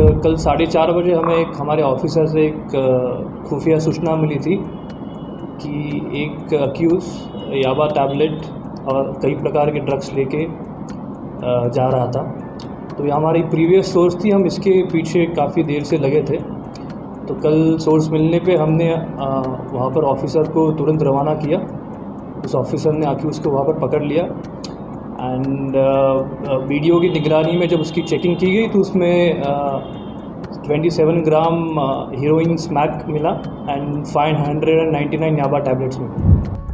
कल साढ़े चार बजे हमें एक हमारे ऑफिसर से एक खुफिया सूचना मिली थी कि एक अक्यूज़ याबा टैबलेट और कई प्रकार के ड्रग्स लेके जा रहा था। तो ये हमारी प्रीवियस सोर्स थी, हम इसके पीछे काफ़ी देर से लगे थे। तो कल सोर्स मिलने पे हमने वहाँ पर ऑफिसर को तुरंत रवाना किया। उस ऑफिसर ने आके उसको वहाँ पर पकड़ लिया। एंड वीडियो की निगरानी में जब उसकी चेकिंग की गई तो उसमें twenty seven gram heroin smack मिला and five hundred and ninety nine याबा tablets मिले।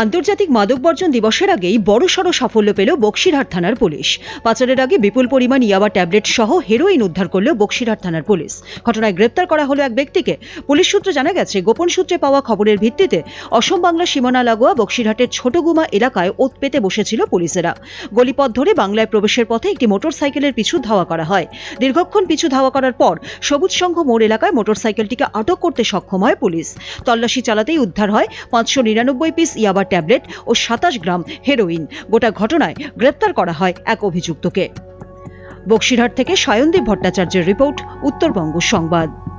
আন্তর্জাতিক মাদক বর্জন দিবসের আগেই বড়সড় সাফল্য পেল বক্সিরহাট থানার পুলিশ। পাচারের আগে বিপুল পরিমাণ ইয়াবা ট্যাবলেট সহ হেরোইন উদ্ধার করল বক্সিরহাট থানার পুলিশ। ঘটনায় গ্রেপ্তার করা হলো এক ব্যক্তিকে। পুলিশ সূত্রে জানা গেছে, গোপন সূত্রে পাওয়া খবরের ভিত্তিতে অসম বাংলা সীমানা লাগোয়া বক্সিরহাটের ছোটগুমা এলাকায় ওত পেতে বসেছিল পুলিশেরা। গলিপথ ধরে বাংলায় প্রবেশের পথে একটি মোটর সাইকেলের পিছু ধাওয়া করা হয়। দীর্ঘক্ষণ পিছু ধাওয়া করার পর সবুজ সংঘ মোড় এলাকায় মোটর সাইকেলটিকে আটক করতে সক্ষম হয় পুলিশ। তল্লাশি চালাতেই উদ্ধার হয় পাঁচশো নিরানব্বই পিস ইয়াবা ট্যাবলেট ও সাতাশ গ্রাম হেরোইন। গোটা ঘটনায় গ্রেপ্তার করা হয় এক অভিযুক্তকে। বক্সিরহাট থেকে সায়নদীপ ভট্টাচার্যের রিপোর্ট, উত্তরবঙ্গ সংবাদ।